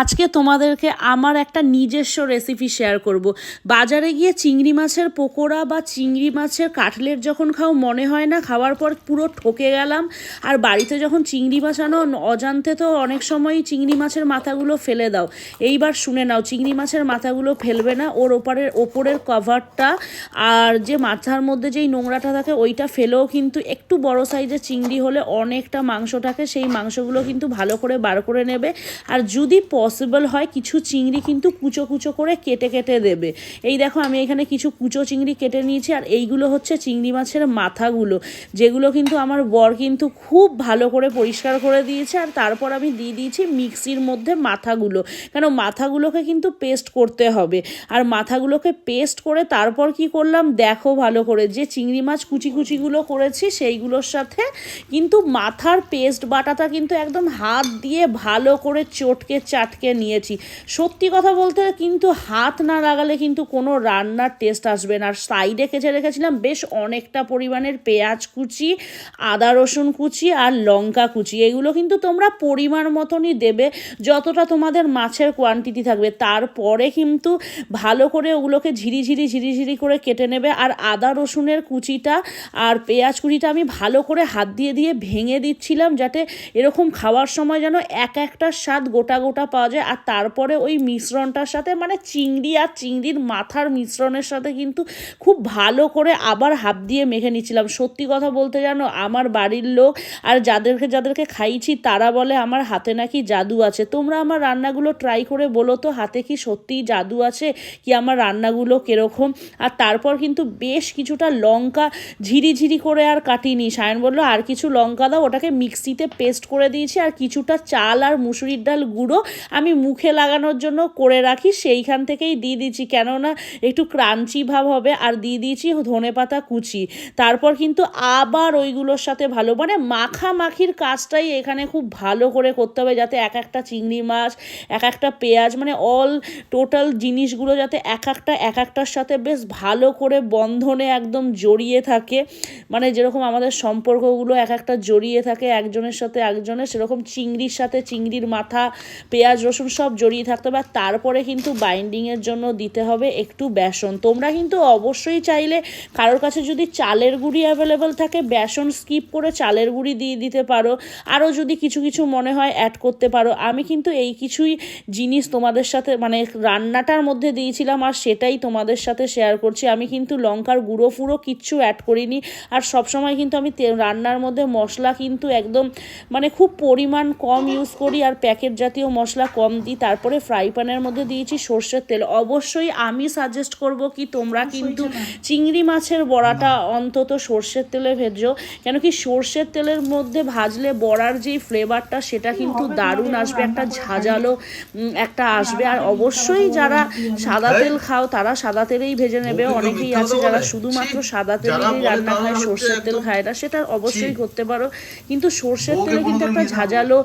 আজকে তোমাদেরকে আমার একটা নিজস্ব রেসিপি শেয়ার করব। বাজারে গিয়ে চিংড়ি মাছের পকোড়া বা চিংড়ি মাছের কাটলেট যখন খাও, মনে হয় না খাওয়ার পর পুরো ঠকে গেলাম। আর বাড়িতে যখন চিংড়ি মাছ আনো, অজান্তে তো অনেক সময়ই চিংড়ি মাছের মাথাগুলো ফেলে দাও। এইবার শুনে নাও, চিংড়ি মাছের মাথাগুলো ফেলবে না, ওর ওপারের, ওপরের কভারটা আর যে মাথার মধ্যে যেই নোংরাটা থাকে, ওইটা ফেলেও কিন্তু একটু বড় সাইজের চিংড়ি হলে অনেকটা মাংস থাকে সেই মাংসগুলো কিন্তু ভালো করে বার করে নেবে। আর যদি পসিবল হয় কিছু চিংড়ি কিন্তু কুচো কুচো করে কেটে কেটে দেবে। এই দেখো আমি এখানে কিছু কুচো চিংড়ি কেটে নিয়েছি আর এইগুলো হচ্ছে চিংড়ি মাছের মাথাগুলো, যেগুলো কিন্তু আমার বর কিন্তু খুব ভালো করে পরিষ্কার করে দিয়েছে আর তারপর আমি দিয়ে দিয়েছি মিক্সির মধ্যে মাথাগুলো। কেন মাথাগুলোকে কিন্তু পেস্ট করতে হবে। আর মাথাগুলোকে পেস্ট করে তারপর কি করলাম? দেখো ভালো করে যে চিংড়ি মাছ কুচি কুচিগুলো করেছি সেইগুলোর সাথে কিন্তু মাথার পেস্ট বাটাটা কিন্তু একদম হাত দিয়ে ভালো করে চটকে চাটকে নিয়েছি। সত্যি কথা বলতে কিন্তু হাত না লাগালে কিন্তু কোনো রান্নার টেস্ট আসবে না। আর সাইডে কেচে রেখেছিলাম বেশ অনেকটা পরিমাণের পেঁয়াজ কুচি, আদা রসুন কুচি আর লঙ্কা কুচি। এগুলো কিন্তু তোমরা পরিমাণ মতনই দেবে, যতটা তোমাদের মাছের কোয়ান্টিটি থাকবে। তারপরে কিন্তু ভালো করে ওগুলোকে ঝিরিঝিরি ঝিরিঝিরি করে কেটে নেবে। আর আদা রসুনের কুচিটা আর পেঁয়াজ কুচিটা আমি ভালো করে হাত দিয়ে দিয়ে ভেঙে দিচ্ছিলাম যাতে এরকম খাওয়ার সময় যেন এক একটা স্বাদ গোটা গোটা পাওয়া যায়। আর তারপরে ওই মিশ্রণটার সাথে মানে চিংড়ি আর চিংড়ির মাথার মিশ্রণের সাথে কিন্তু খুব ভালো করে আবার হাত দিয়ে মেখে নিচ্ছিলাম। সত্যি কথা বলতে জানো, আমার বাড়ির লোক আর যাদেরকে যাদেরকে খাইছি তারা বলে আমার হাতে নাকি জাদু আছে। তোমরা আমার রান্নাগুলো ট্রাই করে বলো তো, হাতে কি সত্যিই জাদু আছে? কি আমার রান্নাগুলো কীরকম? আর তারপর কিন্তু বেশ কিছুটা লঙ্কা ঝিরিঝিরি করে আর কাটিনি। সায়ন বলল, আর কিছু লঙ্কা দাও, ওটাকে মিক্সিতে পেস্ট করে দিয়েছি। আর কিছুটা চাল আর মুসুরির ডাল গুঁড়ো আমি মুখে লাগানোর জন্য করে রাখি, সেইখান থেকেই দিয়ে দিচ্ছি। কেননা একটু ক্রাঞ্চি ভাব হবে, আর দিয়ে দিয়েছি ধনে পাতা কুচি। তারপর কিন্তু আবার ওইগুলোর সাথে ভালো মানে মাখামাখির কাজটাই এখানে খুব ভালো করে করতে হবে, যাতে এক একটা চিংড়ি মাছ, এক একটা পেঁয়াজ মানে অল টোটাল জিনিসগুলো যাতে এক একটা, এক একটার সাথে বেশ ভালো করে বন্ধনে একদম জড়িয়ে থাকে। মানে যেরকম আমাদের সম্পর্কগুলো এক একটা জড়িয়ে থাকে, একজনের সাথে একজনের, সেরকম চিংড়ির সাথে চিংড়ির মাথা, পেঁয়াজ রসুন সব জড়িয়ে থাকতে হবে তারপরে কিন্তু বাইন্ডিংয়ের জন্য দিতে হবে একটু বেসন। তোমরা কিন্তু অবশ্যই চাইলে কারোর কাছে যদি চালের গুঁড়ি অ্যাভেলেবেল থাকে, বেসন স্কিপ করে চালের গুঁড়ি দিয়ে দিতে পারো। আরও যদি কিছু কিছু মনে হয় অ্যাড করতে পারো। আমি কিন্তু এই কিছুই জিনিস তোমাদের সাথে মানে রান্নাটার মধ্যে দিয়েছিলাম, আর সেটাই তোমাদের সাথে শেয়ার করছি। আমি কিন্তু লঙ্কার গুঁড়ো ফুড়ো কিচ্ছু অ্যাড করিনি, আর সবসময় কিন্তু আমি রান্নার মধ্যে মশলা কিন্তু একদম মানে খুব পরিমাণ কম ইউজ করি, আর প্যাকেট জাতীয় মশলা কম দিই তারপরে ফ্রাই প্যানের মধ্যে দিয়েছি সর্ষের তেল। অবশ্যই আমি সাজেস্ট করব কি তোমরা কিন্তু চিংড়ি মাছের বড়াটা অন্তত সর্ষের তেলে ভেজো কেন কি সর্ষের তেলের মধ্যে ভাজলে বড়ার যেই ফ্লেভারটা সেটা কিন্তু দারুণ আসবে একটা ঝাঁঝালো একটা আসবে। আর অবশ্যই যারা সাদা তেল খাও তারা সাদা তেলেই ভেজে নেবে। অনেকেই আছে যারা শুধুমাত্র সাদা তেলেই রান্না খায় সর্ষের তেল খায় না সেটা অবশ্যই করতে পারো। কিন্তু সর্ষের তেলে কিন্তু একটা ঝাঁঝালো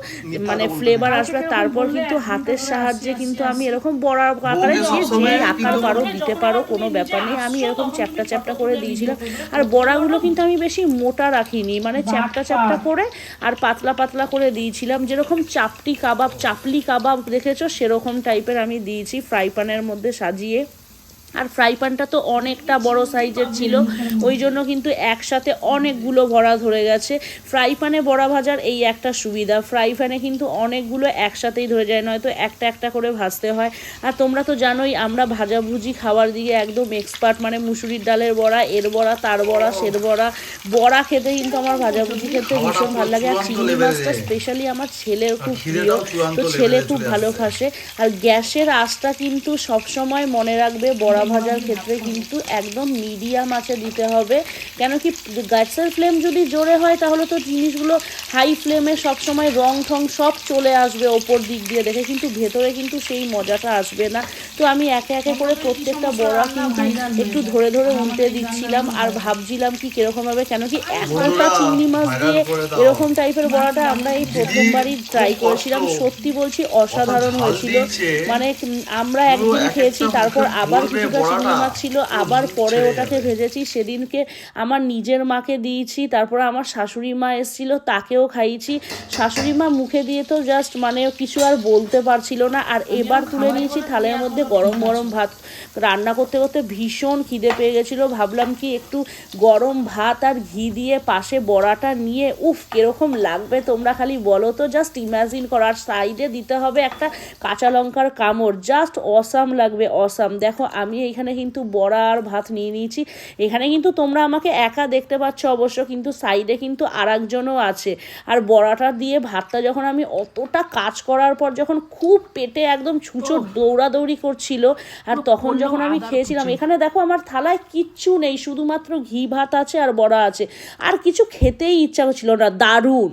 মানে ফ্লেভার আসবে তারপর কিন্তু হাতের সাহায্যে কিন্তু আমি এরকম বড় আকারে যে যে আকার পারো দিতে পারো কোনো ব্যাপার নেই। আমি এরকম চ্যাপটা চ্যাপটা করে দিয়েছিলাম। আর বড়াগুলো কিন্তু আমি বেশি মোটা রাখিনি মানে চ্যাপটা চ্যাপটা করে আর পাতলা পাতলা করে দিয়েছিলাম। যেরকম চাপটি কাবাব চাপলি কাবাব দেখেছ সেরকম টাইপের আমি দিয়েছি ফ্রাই প্যানের মধ্যে সাজিয়ে। আর ফ্রাই প্যানটা তো অনেকটা বড় সাইজের ছিল। ওই জন্য কিন্তু একসাথে অনেকগুলো বড়া ধরে গেছে। ফ্রাই প্যানে বড়া ভাজার এই একটা সুবিধা। ফ্রাই প্যানে কিন্তু অনেকগুলো একসাথেই ধরে যায় নয়তো একটা একটা করে ভাজতে হয়। আর তোমরা তো জানোই আমরা ভাজাভুজি খাওয়ার দিকে একদম এক্সপার্ট মানে মুসুরির ডালের বড়া এর বড়া তার বড়া সের বড়া। বড়া খেতে কিন্তু আমার ভাজাভুজি খেতে ভীষণ ভালো লাগে। আর চিংড়ি মাছটা স্পেশালি আমার ছেলের খুব প্রিয়। তো ছেলে খুব ভালো খাসে। আর গ্যাসের আঁচটা কিন্তু সবসময় মনে রাখবে বড়া ভাজার ক্ষেত্রে কিন্তু একদম মিডিয়াম আছে দিতে হবে। কেন কি গ্যাসের ফ্লেম যদি জোরে হয়, তাহলে তো জিনিসগুলো হাই ফ্লেমে সবসময় রং ঠং সব চলে আসবে ওপর দিক দিয়ে দেখে, কিন্তু ভেতরে কিন্তু সেই মজাটা আসবে না। তো আমি একে একে করে প্রত্যেকটা বড়া কিন্তু একটু ধরে ধরে উল্টে দিচ্ছিলাম আর ভাবছিলাম কি কীরকম হবে কেন কি এতটা চিংড়ি মাছ দিয়ে এরকম টাইপের বড়াটা আমরা এই প্রথমবারই ট্রাই করেছিলাম। সত্যি বলছি অসাধারণ হয়েছিল। মানে আমরা একদিন খেয়েছি তারপর আবার কিছু টাটকা চিংড়ি মাছ ছিল আবার পরে ওটাকে ভেজেছি। সেদিনকে আমার নিজের মাকে দিয়েছি তারপর আমার শাশুড়ি মা এসেছিল তাকেও খাইয়েছি। শাশুড়ি মা মুখে দিয়ে তো জাস্ট মানে কিছু আর বলতে পারছিল না। আর এবার তুলে নিয়েছি থালের মধ্যে গরম গরম ভাত রান্না করতে করতে ভীষণ খিদে পেয়ে গেছিল। ভাবলাম কি একটু গরম ভাত আর ঘি দিয়ে পাশে বড়াটা নিয়ে উফ কীরকম লাগবে তোমরা খালি বলো তো। জাস্ট ইমাজিন করার সাইডে দিতে হবে একটা কাঁচা লঙ্কার কামড়। জাস্ট অসাম লাগবে অসাম দেখো আমি এখানে কিন্তু বড়া আর ভাত নিয়ে নিয়েছি। এখানে কিন্তু তোমরা আমাকে একা দেখতে পাচ্ছ অবশ্য কিন্তু সাইডে কিন্তু আর একজনও আছে। আর বড়াটা দিয়ে ভাতটা যখন আমি অতটা কাজ করার পর যখন খুব পেটে একদম ছুঁচো দৌড়াদৌড়ি করছিল আর তখন যখন আমি খেয়েছিলাম এখানে দেখো আমার থালায় কিচ্ছু নেই শুধুমাত্র ঘি ভাত আছে আর বড়া আছে। আর কিছু খেতেই ইচ্ছা করছিল না দারুণ।